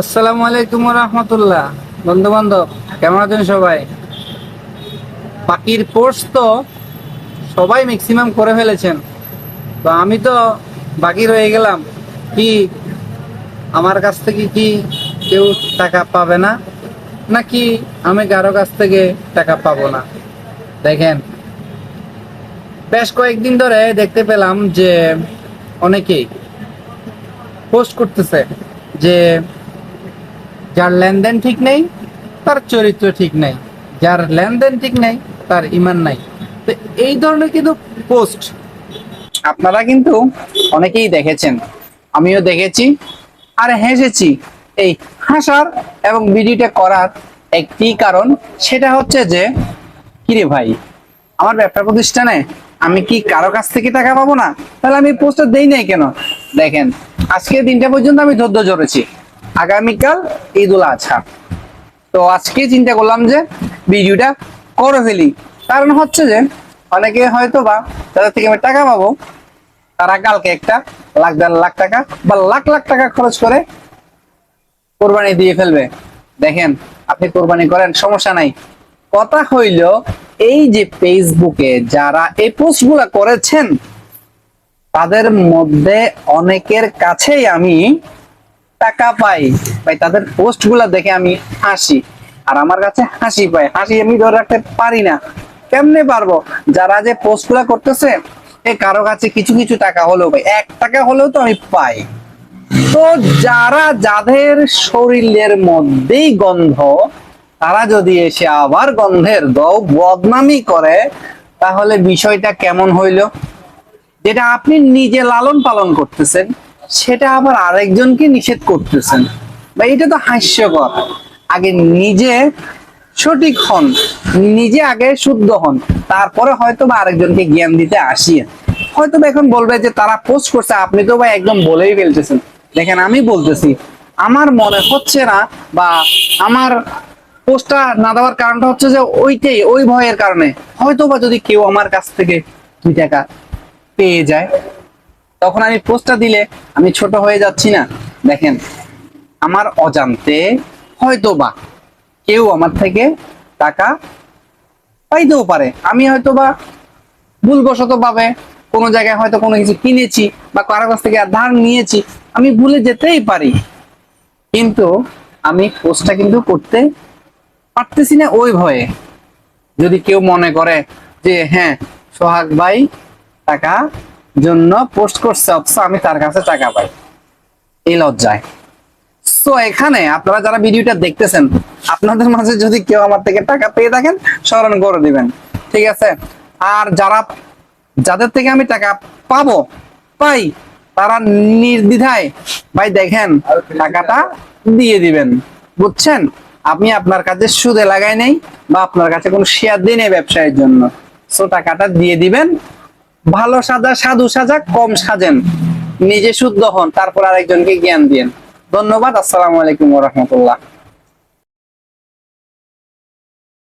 আসসালামু আলাইকুম রহমতুল্লাহ বন্ধু বান্ধব কেমন আছেন সবাই? পাখির পোস্ট তো সবাই ম্যাক্সিমাম করে ফেলেছেন। তো আমি তো বাকি রয়ে গেলাম। কি আমার কাছ থেকে কি কেউ টাকা পাবে না? নাকি আমি কারও কাছ থেকে টাকা পাবো না? দেখেন, বেশ কয়েকদিন ধরে দেখতে পেলাম যে অনেকেই পোস্ট করতেছে যে যার লেনদেন ঠিক নেই, তার চরিত্র ঠিক নেই। যার লেনদেন ঠিক নেই, তার ইমান নাই। তো এই ধরনের কিন্তু পোস্ট আপনারা কিন্তু অনেকেই দেখেছেন। আমিও দেখেছি আর হেসেছি। এই হাসার এবং ভিডিওটা করার একটি কারণ সেটা হচ্ছে যে, কিরে ভাই, আমার ব্যবসা প্রতিষ্ঠানে আমি কি কারও কাছ থেকে টাকা পাবো না? তাহলে আমি পোস্টার দেই নাই কেন? দেখেন আজকে দিনটা পর্যন্ত আমি ধৈর্য ধরেছি। আগামীকাল ঈদ উল আজহা। তো আজকে চিন্তা করলাম যে ভিডিওটা করে ফেলি। কারণ হচ্ছে যে অনেকে হয়তো বা তাদের থেকে আমি টাকা পাবো। তারা কালকে একটা লাখ দেড় লাখ টাকা বা লাখ লাখ টাকা খরচ করে কোরবানি দিয়ে ফেলবে। দেখেন, আপনি কোরবানি করেন, সমস্যা নাই। কথা হইল, এই যে ফেসবুকে যারা এই পোস্টগুলা করেছেন, তাদের মধ্যে অনেকের কাছেই আমি টাকা পাই। ভাই, তাদের পোস্টগুলা দেখে আমি হাসি। আর আমার কাছে হাসি পাই হাসি আমি ধরে রাখতে পারি না। কেমনে পারব? যারা যে পোস্টগুলা করতেছে, এ কারও কাছে কিছু কিছু টাকা হলেও পাই। এক টাকা হলেও তো আমি পাই। তো যারা যাদের শরীরের মধ্যেই গন্ধ, তারা যদি এসে আবার গন্ধের দ- বদনামি করে, তাহলে বিষয়টা কেমন হইল? যেটা আপনি নিজে লালন পালন করতেছেন সেটা আবার আরেকজনকে নিষেধ করতেছেন। বা এটা তো হাস্যকর। আগে নিজে সঠিক হন, নিজে আগে শুদ্ধ হন, তারপরে হয়তো বা আরেকজনকে জ্ঞান দিতে আসিয়ে। হয়তো বা এখন বলবে যে, তারা পোস্ট করছে, আপনি তো ভাই একদম বলেই ফেলতেছেন। দেখেন, আমি বলতেছি, আমার মনে হচ্ছে না বা আমার পোস্টটা না দেওয়ার কারণটা হচ্ছে যে, ওইটাই, ওই ভয়ের কারণে। হয়তো বা যদি কেউ আমার কাছ থেকে দুই টাকা পেয়ে যায় তখন আমি পোস্টটা দিলে আমি ছোট হয়ে যাচ্ছি না। দেখেন, আমার অজান্তে হয়তো বা কেউ আমার থেকে টাকা পাইতেও পারে। আমি হয়তো বা ভুলবশত ভাবে কোনো জায়গায় হয়তো কোনো কিছু কিনেছি বা কারও কাছ থেকে ধার নিয়েছি, আমি ভুলে যেতেই পারি। কিন্তু আমি পোস্টটা কিন্তু করতে পারতেছি না ওই ভয়ে। যদি কেউ মনে করে যে হ্যাঁ সোহাগ ভাই, টাকা জন্য পোস্ট করছে, অথচ আমি তার কাছে টাকা পাই। এই লজ্জায়। তো এখানে আপনারা যারা ভিডিওটা দেখতেছেন, আপনাদের মাঝে যদি কেউ আমার থেকে টাকা পেয়ে থাকেন, স্মরণ করে দিবেন। ঠিক আছে? আর যারা, যাদের থেকে আমি টাকা পাবো, পাই, তারা নির্দ্বিধায়, ভাই, দেখেন, টাকাটা দিয়ে দিবেন। বুঝছেন? আপনি আপনার কাছে সুদে লাগাই নেই, বা আপনার কাছে কোনো শেয়ার দিই নেই ব্যবসায়ের জন্য। সো টাকাটা দিয়ে দিবেন ভালো সাজা, সাধু সাজা, কম সাজেন। নিজে শুদ্ধ হন, তারপর আরেকজনকে জ্ঞান দিয়েন। ধন্যবাদ, আসসালামু আলাইকুম রহমতুল্লাহ।